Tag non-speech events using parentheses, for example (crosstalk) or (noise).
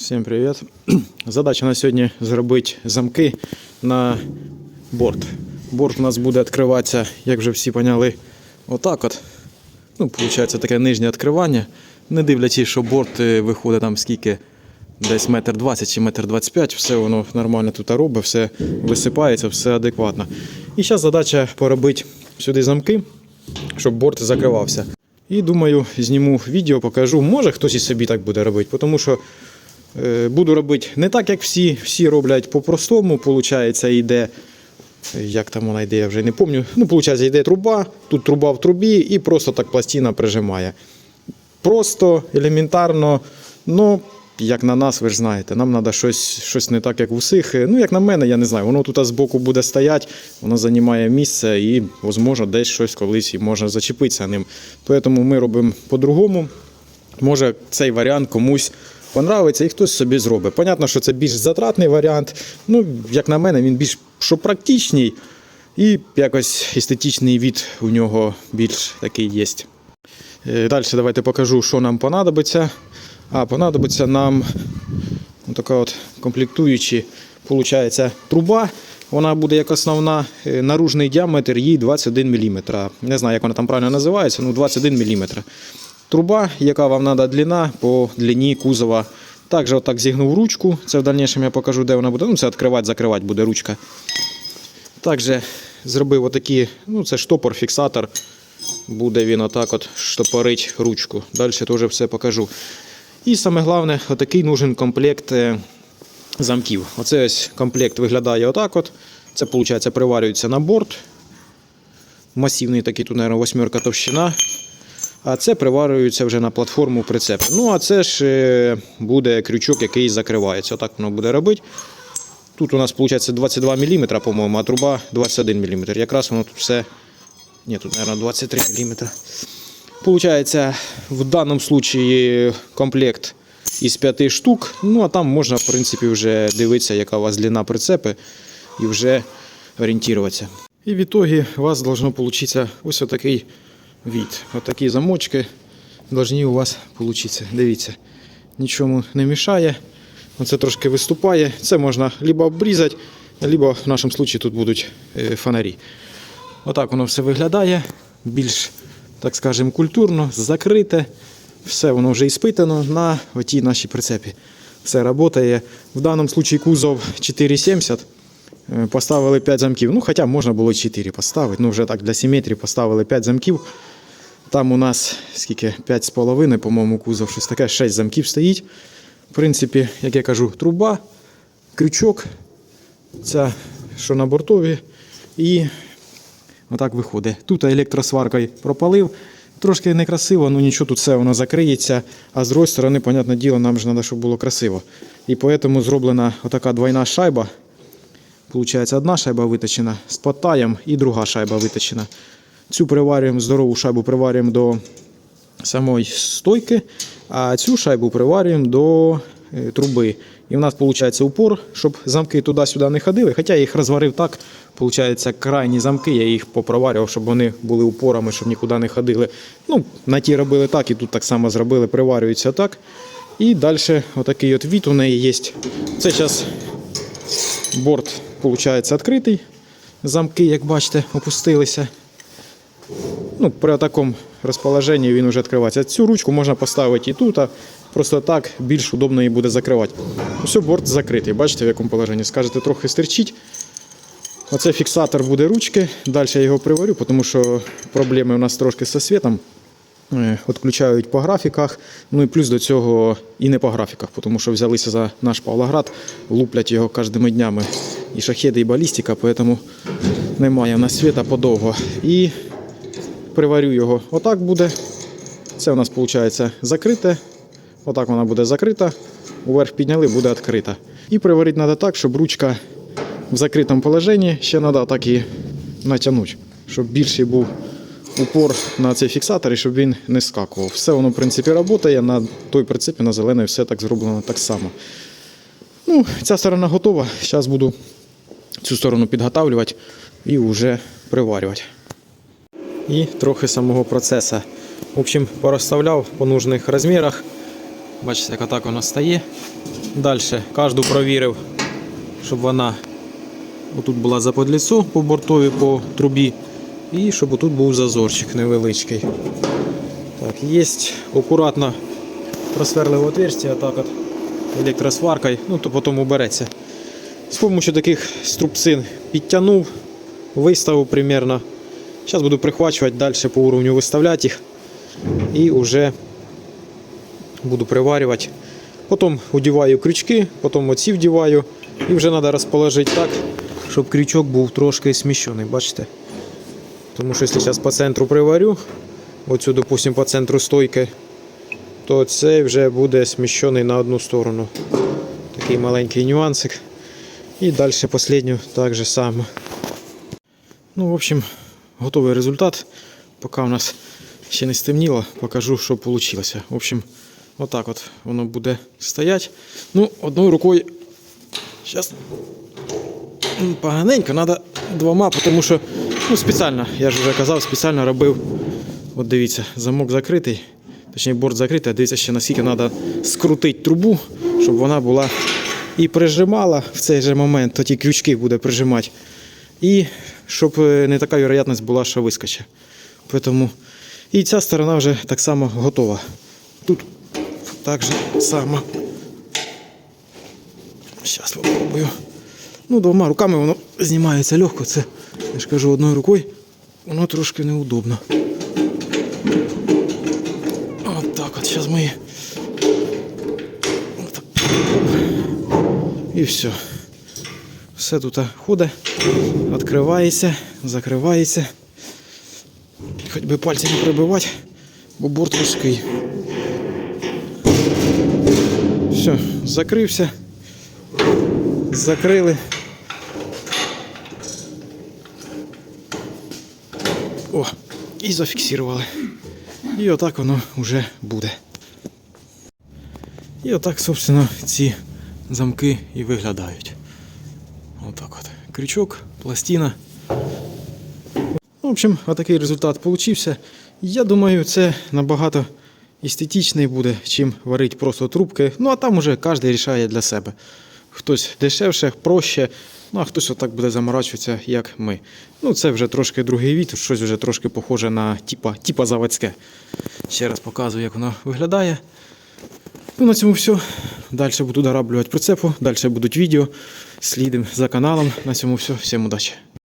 Всім привіт. (clears throat) Задача на сьогодні зробити замки на борт. Борт у нас буде відкриватися, як вже всі поняли, отак от. Ну, виходить, таке нижнє відкривання. Не дивлячись, що борт е, виходить там скільки, десь метр двадцять чи метр двадцять п'ять, все воно нормально тут робить, все висипається, все адекватно. І зараз задача поробити сюди замки, щоб борт закривався. І думаю, зніму відео, покажу. Може хтось і собі так буде робити, тому що Буду робити не так, як всі. Всі роблять по-простому. Получається, йде, як там вона йде, я вже не пам'ятаю. Ну, виходить, йде труба, тут труба в трубі і просто так пластина прижимає. Просто, елементарно, ну, як на нас, ви ж знаєте, нам треба щось, щось не так, як в усіх. Ну, як на мене, я не знаю, воно тут збоку буде стояти, воно займає місце і, можливо, десь щось колись і можна зачепитися ним. Тому ми робимо по-другому. Може, цей варіант комусь понравиться і хтось собі зробить. Понятно, що це більш затратний варіант. Ну, як на мене, він більш що практичний і якось естетичний від у нього більш такий є. Далі давайте покажу, що нам понадобиться. А понадобиться нам така от комплектуючі, виходить, труба. Вона буде як основна, Е, наружний діаметр її 21 мм. Не знаю, як вона там правильно називається, ну 21 мм. Труба, яка вам треба длина по длині кузова. Також отак зігнув ручку. Це в дальнішому я покажу, де вона буде. Ну, це відкривати, закривати буде ручка. Також зробив отакі, ну це штопор, фіксатор. Буде він отак от штопорить ручку. Далі теж все покажу. І саме головне, отакий нужен комплект е, замків. Оце ось комплект виглядає отак от. Це, виходить, приварюється на борт. Масивний такий, тут, восьмерка товщина. А це приварюється вже на платформу прицепу. Ну, а це ж е, буде крючок, який закривається. Отак воно буде робити. Тут у нас виходить 22 мм, по-моєму, а труба 21 мм. Якраз воно тут все. Ні, тут, мабуть, 23 мм. Получається, в даному випадку комплект із 5 штук. Ну, а там можна, в принципі, вже дивитися, яка у вас длина прицепи, і вже орієнтуватися. І в ітогі у вас должно получиться ось такий від. Отакі замочки повинні у вас получиться. Дивіться, нічому не мішає. Оце трошки виступає. Це можна либо обрізати, либо в нашому випадку тут будуть е, фонарі. Отак воно все виглядає. Більш, так скажемо, культурно, закрите. Все воно вже іспитано на отій нашій прицепі. Все працює. В даному випадку кузов 4,70. Е, Поставили 5 замків. Ну, хоча можна було 4 поставити. Ну, вже так для симетрії поставили 5 замків. Там у нас скільки 5,5, по-моєму, кузов, щось таке, 6 замків стоїть. В принципі, як я кажу, труба, крючок, ця, що на бортові, і отак виходить. Тут електросваркою пропалив. Трошки некрасиво, ну нічого, тут все воно закриється. А з другої сторони, понятне діло, нам ж треба, щоб було красиво. І тому зроблена отака двойна шайба. Получається, одна шайба виточена з потаєм і друга шайба виточена. Цю приварюємо, здорову шайбу приварюємо до самої стойки, а цю шайбу приварюємо до е, труби. І в нас виходить упор, щоб замки туди-сюди не ходили. Хоча я їх розварив так, виходить, крайні замки, я їх попроварював, щоб вони були упорами, щоб нікуди не ходили. Ну, На ті робили так, і тут так само зробили, приварюється так. І далі отакий от від у неї є. Це зараз борт виходить відкритий. Замки, як бачите, опустилися. Ну, При такому розположенні він вже відкривається. Цю ручку можна поставити і тут, а просто так більш удобно її буде закривати. Все, борт закритий. Бачите, в якому положенні. Скажете, трохи стерчить. Оце фіксатор буде ручки. Далі я його приварю, тому що проблеми у нас трошки зі світом. Е, Відключають по графіках, ну і плюс до цього і не по графіках, тому що взялися за наш Павлоград, луплять його кожними днями і шахеди, і балістика, тому немає в нас світа подовго. І приварю його. Отак буде. Це у нас виходить закрите. Отак вона буде закрита. Уверх підняли, буде відкрита. І приварити треба так, щоб ручка в закритому положенні ще треба так і натягнути, щоб більший був упор на цей фіксатор і щоб він не скакував. Все воно, в принципі, працює. На той прицепі на зелений все так зроблено так само. Ну, Ця сторона готова. Зараз буду цю сторону підготавлювати і вже приварювати. І трохи самого процесу. В общем, порозставляв по нужних розмірах. Бачите, як отак воно стає. Далі кожну провірив, щоб вона отут була за подліцо по бортові по трубі. І щоб отут був зазорчик невеличкий. Так, є акуратно просверлив отверстие, так от електросваркою, ну то потім убереться. З допомогою таких струбцин підтягнув, виставив примерно. Зараз буду прихвачувати далі по уровню виставляти їх. І вже буду приварювати. Потім одіваю крючки, потім оці вдіваю. І вже треба розположити так, щоб крючок був трошки сміщений, бачите? Тому що якщо зараз по центру приварю, оцю, допустимо, по центру стойки, то цей вже буде сміщений на одну сторону. Такий маленький нюансик. І далі останню так же само. Ну, в общем, готовий результат. Поки у нас ще не стемніло, покажу, що вийшло. В общем, отак от воно буде стояти. Ну, одною рукою. Зараз поганенько, треба двома, тому що ну, спеціально, я ж вже казав, спеціально робив. От дивіться, замок закритий, точніше борт закритий, а дивіться ще наскільки треба скрутити трубу, щоб вона була і прижимала в цей же момент, то ті крючки буде прижимати. І щоб е, не така вероятність була, що вискоче. Тому і ця сторона вже так само готова. Тут так же само. Зараз спробую. Ну, двома руками воно знімається легко. Це, я ж кажу, одною рукою воно трошки неудобно. От так от, зараз ми. І все. Все тут ходить, відкривається, закривається. Хоч би пальці не прибивати, бо борт важкий. Все, закрився. Закрили. О, і зафіксували. І отак воно вже буде. І отак, собственно, ці замки і виглядають. Крючок, пластина. В общем, отакий результат получився. Я думаю, це набагато естетичний буде, чим варити просто трубки. Ну а там уже кожен рішає для себе. Хтось дешевше, проще, ну а хтось отак буде заморачуватися, як ми. Ну, це вже трошки другий від, щось вже трошки похоже на типа, типа заводське. Ще раз показую, як воно виглядає. Ну, на цьому все. Далі буду дораблювати прицепу, далі будуть відео. Слідимо за каналом. На цьому все. Всім удачі.